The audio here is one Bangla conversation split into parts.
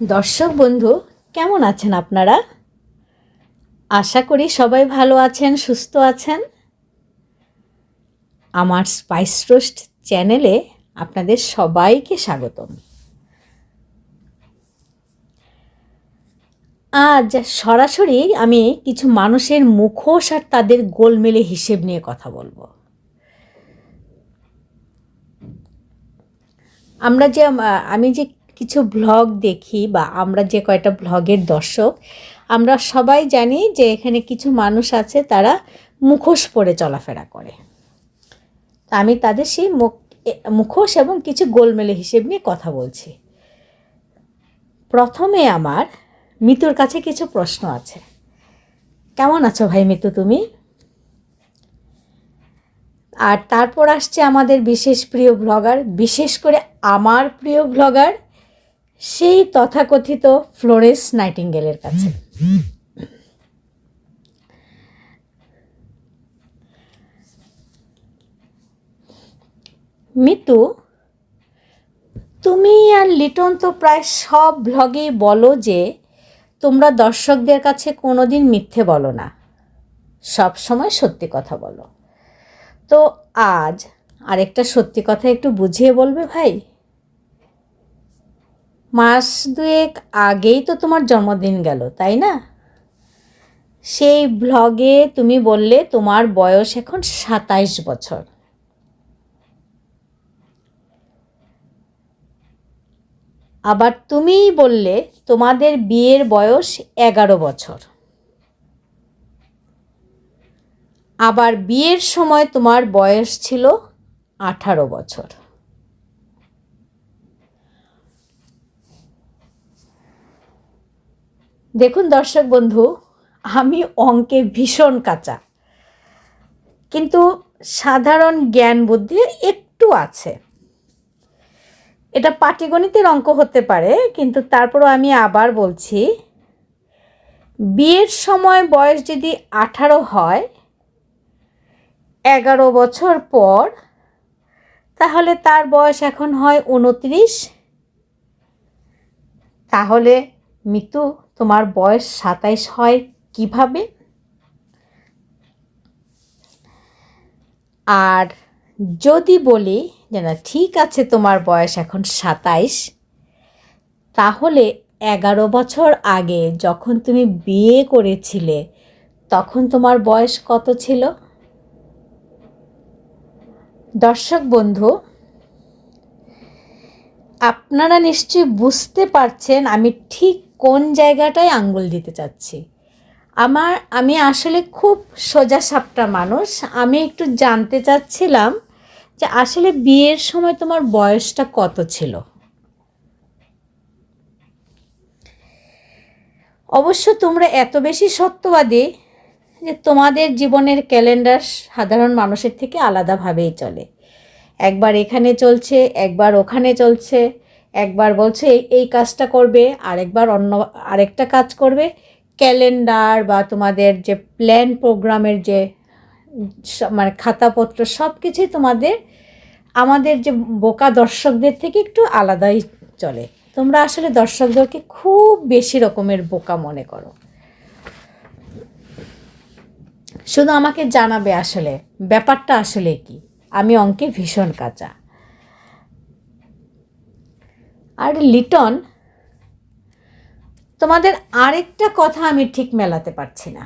দর্শক বন্ধু, কেমন আছেন আপনারা? আশা করি সবাই ভালো আছেন, সুস্থ আছেন। আমার স্পাইস রোস্ট চ্যানেলে আপনাদের সবাইকে স্বাগতম। আজ সরাসরি আমি কিছু মানুষের মুখোশ আর তাদের গোলমেলে হিসেব নিয়ে কথা বলব। আমরা যে, আমি যে কিছু ভ্লগ দেখি বা আমরা যে কয়টা ভ্লগের দর্শক, আমরা সবাই জানি যে এখানে কিছু মানুষ আছে তারা মুখোশ পরে চলাফেরা করে। আমি তাদের সেই মুখ মুখোশ এবং কিছু গোলমেলে হিসেব নিয়ে কথা বলছি। প্রথমে আমার মিতুর কাছে কিছু প্রশ্ন আছে। কেমন আছো ভাই মিতু তুমি? আর তারপর আসছে আমাদের বিশেষ প্রিয় ব্লগার বিশেষ করে আমার প্রিয় ব্লগার সেই তথাকথিত ফ্লোরেন্স নাইটিঙ্গেলের কাছে। মিতু, তুমি আর লিটন তো প্রায় সব ব্লগেই বলো যে তোমরা দর্শকদের কাছে কোনো দিন মিথ্যে বলো না। সব সময় সত্যি কথা বলো। তো আজ আরেকটা সত্যি কথা একটু বুঝিয়ে বলবে ভাই? মাস দুয়েক আগেই তো তোমার জন্মদিন গেল, তাই না? সেই ব্লগে তুমি বললে তোমার বয়স এখন সাতাইশ বছর। আবার তুমিই বললে তোমাদের বিয়ের বয়স এগারো বছর। আবার বিয়ের সময় তোমার বয়স ছিল আঠারো বছর। দেখুন দর্শক বন্ধু, আমি অঙ্কে ভীষণ কাঁচা। কিন্তু সাধারণ জ্ঞান বুদ্ধি একটু আছে। এটা পাটিগণিতের অঙ্ক হতে পারে, কিন্তু তারপরও আমি আবার বলছি, বিয়ের সময় বয়স যদি আঠারো হয়, এগারো বছর পর, তাহলে তার বয়স এখন হয় উনত্রিশ তাহলে মিতু তোমার বয়স সাতাইশ হয় কীভাবে? আর যদি বলি যে না, ঠিক আছে তোমার বয়স এখন সাতাইশ, তাহলে এগারো বছর আগে যখন তুমি বিয়ে করেছিলে, তখন তোমার বয়স কত ছিল? দর্শক বন্ধু, আপনারা নিশ্চয়ই বুঝতে পারছেন আমি ঠিক কোন জায়গাটায় আঙ্গুল দিতে চাচ্ছি? আমার, আমি আসলে খুব সোজা সাপটা মানুষ। আমি একটু জানতে চাচ্ছিলাম যে আসলে বিয়ের সময় তোমার বয়সটা কত ছিল? অবশ্য তোমরা এত বেশি সত্যবাদী যে তোমাদের জীবনের ক্যালেন্ডার সাধারণ মানুষের থেকে আলাদাভাবেই চলে। একবার এখানে চলছে, একবার ওখানে চলছে। একবার বলছে, এই কাজটা করবে, আরেকবার অন্য, আরেকটা কাজ করবে। ক্যালেন্ডার বা তোমাদের যে প্ল্যান প্রোগ্রামের যে মানে খাতাপত্র সব কিছুই তোমাদের, আমাদের যে বোকা দর্শকদের থেকে একটু আলাদাই চলে। তোমরা আসলে দর্শকদেরকে খুব বেশি রকমের বোকা মনে করো। শুধু আমাকে জানাবে আসলে, ব্যাপারটা আসলে কি? আমি অঙ্কে ভীষণ কাঁচা। আর লিটন, তোমাদের আরেকটা কথা আমি ঠিক মেলাতে পারছি না।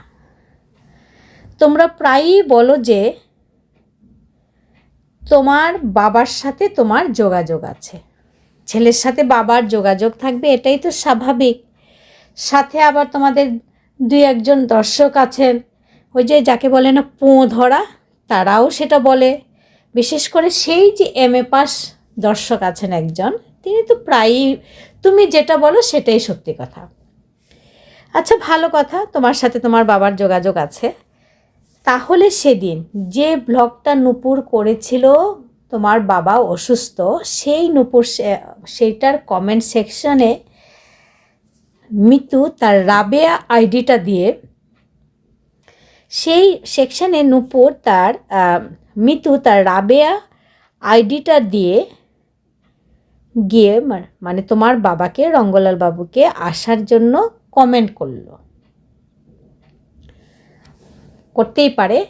তোমরা প্রায়ই বলো যে তোমার বাবার সাথে তোমার যোগাযোগ আছে। ছেলের সাথে বাবার যোগাযোগ থাকবে, এটাই তো স্বাভাবিক। সাথে আবার তোমাদের দুই একজন দর্শক আছেন, ওই যে যাকে বলে না পোঁ ধরা, তারাও সেটা বলে। বিশেষ করে সেই যে এম এ পাস দর্শক আছেন একজন তিনি তো প্রায়ই, তুমি যেটা বলো সেটাই সত্যি কথা। আচ্ছা ভালো কথা, তোমার সাথে তোমার বাবার যোগাযোগ আছে। তাহলে সেদিন যে ব্লগটা নুপুর করেছিল, তোমার বাবা অসুস্থ, সেই নুপুর সেইটার কমেন্ট সেকশনে মিতু তার রাবেয়া আইডিটা দিয়ে, সেই সেকশনে নুপুর তার মিতু তার রাবেয়া আইডিটা দিয়ে গিয়ে মানে তোমার বাবাকে, রঙ্গলাল বাবুকে আসার জন্য কমেন্ট করল। করতেই পারে,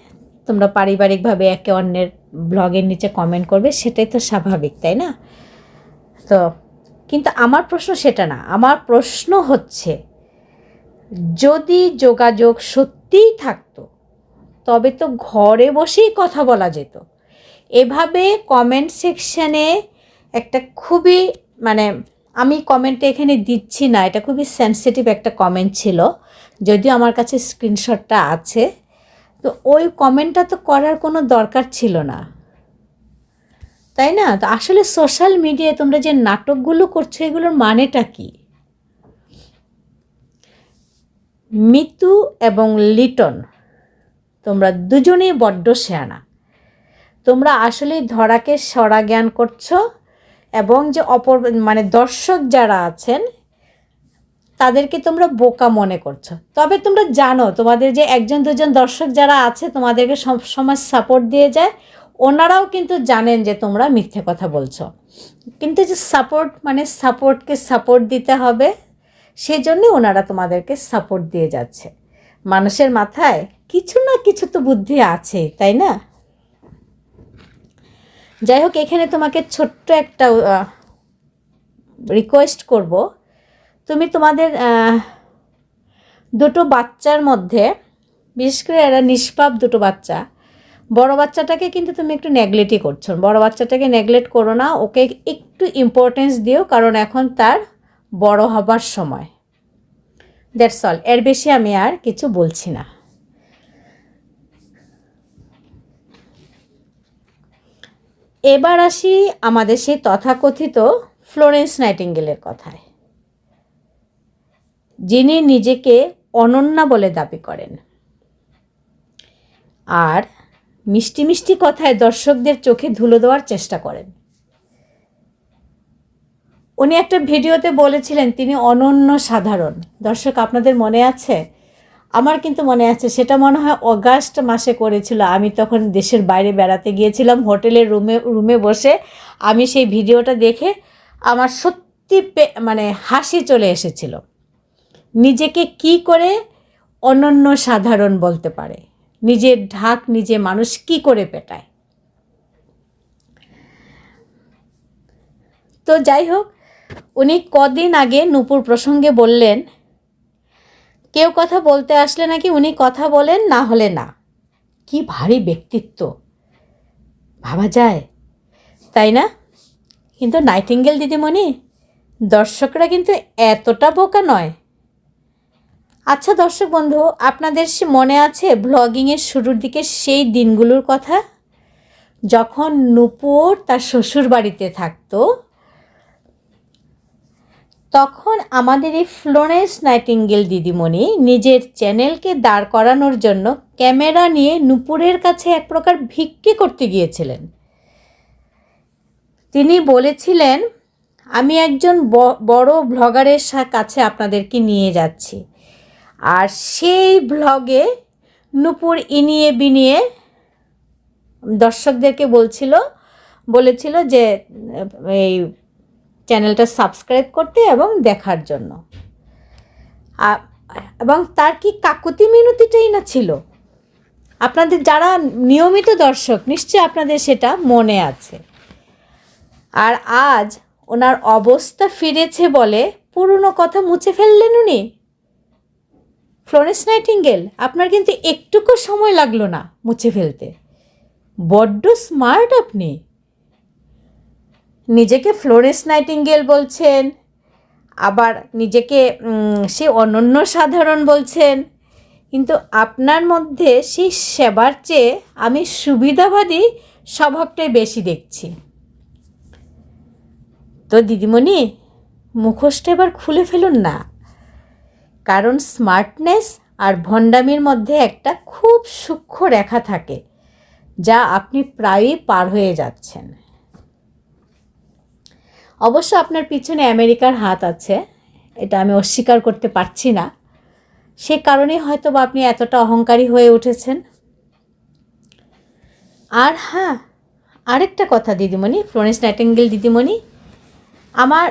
তোমরা পারিবারিকভাবে একে অন্যের ব্লগের নিচে কমেন্ট করবে, সেটাই তো স্বাভাবিক, তাই না? তো, কিন্তু আমার প্রশ্ন সেটা না, আমার প্রশ্ন হচ্ছে, যদি যোগাযোগ সত্যিই থাকতো, তবে তো ঘরে বসেই কথা বলা যেত। এভাবে কমেন্ট সেকশানে একটা খুবই মানে আমি কমেন্টে এখানে দিচ্ছি না, এটা খুবই সেন্সিটিভ একটা কমেন্ট ছিল, যদিও আমার কাছে স্ক্রিনশটটা আছে। তো ওই কমেন্টটা তো করার কোনো দরকার ছিল না। তাই না? তো আসলে সোশ্যাল মিডিয়ায় তোমরা যে নাটকগুলো করছ, এগুলোর মানেটা কি? মিতু এবং লিটন, তোমরা দুজনেই বড্ড শেয়ানা। তোমরা আসলে ধরাকে সরা জ্ঞান করছ এবং যে অপর মানে দর্শক যারা আছেন, তাদেরকে তোমরা বোকা মনে করছ। তবে তোমরা জানো, তোমাদের যে একজন, দুজন দর্শক যারা আছে, তোমাদেরকে সবসময় সাপোর্ট দিয়ে যায়। ওনারাও কিন্তু জানেন যে তোমরা মিথ্যে কথা বলছো। কিন্তু যে সাপোর্ট মানে সাপোর্টকে সাপোর্ট দিতে হবে সেই জন্যে ওনারা তোমাদেরকে সাপোর্ট দিয়ে যাচ্ছে। মানুষের মাথায় কিছু না কিছু তো বুদ্ধি আছে, তাই না? যাই হোক এখানে তোমাকে ছোট্ট একটা রিকোয়েস্ট করব। তুমি তোমাদের দুটো বাচ্চার মধ্যে, বিশেষ করে এরা নিষ্পাপ দুটো বাচ্চা, বড় বাচ্চাটাকে কিন্তু তুমি একটু নেগলেটই করছ। বড় বাচ্চাটাকে নেগলেক্ট করো না, ওকে একটু ইম্পর্টেন্স দিও, কারণ এখন তার বড় হবার সময়। দ্যাটস অল এর বেশি আমি আর কিছু বলছি না। এবার আসি আমাদের সেই তথাকথিত ফ্লোরেন্স নাইটিঙ্গেলের কথায়। যিনি নিজেকে অনন্যা বলে দাবি করেন। আর মিষ্টি মিষ্টি কথায় দর্শকদের চোখে ধুলো দেওয়ার চেষ্টা করেন। উনি একটা ভিডিওতে বলেছিলেন, তিনি অনন্য সাধারণ। দর্শক, আপনাদের মনে আছে? আমার কিন্তু মনে আছে, সেটা মনে হয় অগাস্ট মাসে করেছিল। আমি তখন দেশের বাইরে বেড়াতে গিয়েছিলাম, হোটেলের রুমে রুমে বসে আমি সেই ভিডিওটা দেখে আমার সত্যি মানে হাসি চলে এসেছিল। নিজেকে কি করে অনন্য সাধারণ বলতে পারে? নিজের ঢাক নিজে মানুষ কি করে পেটায়? তো যাই হোক, উনি কদিন আগে নূপুর প্রসঙ্গে বললেন কেউ কথা বলতে আসলে নাকি উনি কথা বলেন, না হলে না। কি ভারী ব্যক্তিত্ব। ভাবা যায়। তাই না? কিন্তু নাইটিঙ্গেল দিদিমণি, দর্শকরা কিন্তু এতটা বোকা নয়। আচ্ছা দর্শক বন্ধু, আপনাদের মনে আছে ব্লগিংয়ের শুরুর দিকে সেই দিনগুলোর কথা? যখন নূপুর তার শ্বশুর বাড়িতে থাকতো তখন আমাদের এই ফ্লোরেন্স নাইটিঙ্গেল দিদিমণি নিজের চ্যানেলকে দাঁড় করানোর জন্য ক্যামেরা নিয়ে নূপুরের কাছে এক প্রকার ভিক্ষে করতে গিয়েছিলেন। তিনি বলেছিলেন, আমি একজন বড় ব্লগারের কাছে আপনাদেরকে নিয়ে যাচ্ছি। আর সেই ব্লগে নূপুর ইনিয়ে বিনিয়ে দর্শকদেরকে বলছিল, বলেছিল যে, এই চ্যানেলটা সাবস্ক্রাইব করতে এবং দেখার জন্য। এবং তার কি কাকুতি মিনতিটাই না ছিল? আপনাদের যারা নিয়মিত দর্শক, নিশ্চয়ই আপনাদের সেটা মনে আছে। আর আজ ওনার অবস্থা ফিরেছে বলে পুরনো কথা মুছে ফেললেন উনি। ফ্লোরেন্স নাইটিঙ্গেল, আপনার কিন্তু একটুকু সময় লাগল না মুছে ফেলতে। বড্ড স্মার্ট আপনি। নিজেকে ফ্লোরেন্স নাইটিঙ্গেল বলছেন, আবার নিজেকে সে অনন্য সাধারণ বলছেন। কিন্তু আপনার মধ্যে সেই সেবার চেয়ে আমি সুবিধাবাদী স্বভাবটাই বেশি দেখছি। তো দিদিমণি, মুখোশটা এবার খুলে ফেলুন না। কারণ স্মার্টনেস আর ভণ্ডামির মধ্যে একটা খুব সূক্ষ্ম রেখা থাকে, যা আপনি প্রায়ই পার হয়ে যাচ্ছেন। অবশ্য আপনার পিছনে আমেরিকার হাত আছে, এটা আমি অস্বীকার করতে পারছি না। সে কারণেই হয়তো বা আপনি এতটা অহংকারী হয়ে উঠেছেন। আর হ্যাঁ আরেকটা কথা দিদিমণি, ফ্লোরেন্স নাইটেঙ্গেল দিদিমণি, আমার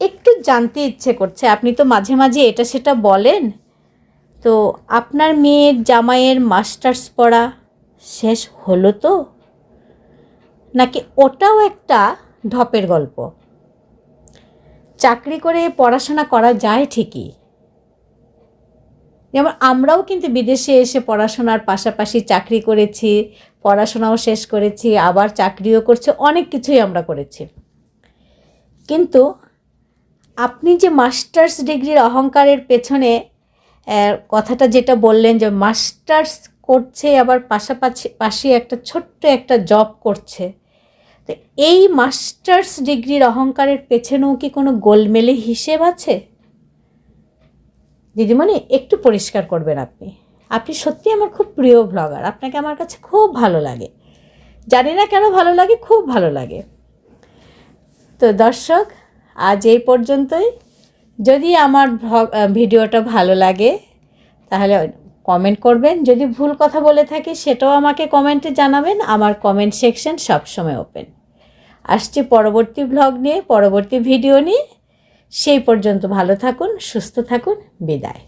একটু জানতে ইচ্ছে করছে, আপনি তো মাঝে মাঝে এটা সেটা বলেন। তো আপনার মেয়ের জামাইয়ের মাস্টার্স পড়া শেষ হলো তো? নাকি ওটাও একটা ঢপের গল্প? চাকরি করে পড়াশোনা করা যায় ঠিকই। যেমন আমরাও কিন্তু বিদেশে এসে পড়াশোনার পাশাপাশি চাকরি করেছি, পড়াশোনাও শেষ করেছি, আবার চাকরিও করছি, অনেক কিছুই আমরা করেছি। কিন্তু আপনি যে মাস্টার্স ডিগ্রির অহংকারের পেছনে কথাটা যেটা বললেন যে মাস্টার্স করছে, আবার পাশাপাশি, পাশে একটা ছোট্ট একটা জব করছে তো এই মাস্টার্স ডিগ্রির অহংকারের পেছনেও কি কোনো গোলমেলে হিসেব আছে? দিদিমণি, একটু পরিষ্কার করবেন আপনি। আপনি সত্যি আমার খুব প্রিয় ব্লগার আপনাকে আমার কাছে খুব ভালো লাগে। জানি না কেন ভালো লাগে, খুব ভালো লাগে। তো দর্শক, আজ এই পর্যন্তই। যদি আমার ভিডিওটা ভালো লাগে, তাহলে কমেন্ট করবেন। যদি ভুল কথা বলে থাকি, সেটাও আমাকে কমেন্টে জানাবেন। আমার কমেন্ট সেকশন সবসময় ওপেন আসছি পরবর্তী ব্লগ নিয়ে, পরবর্তী ভিডিও নিয়ে। সেই পর্যন্ত ভালো থাকুন, সুস্থ থাকুন, বিদায়।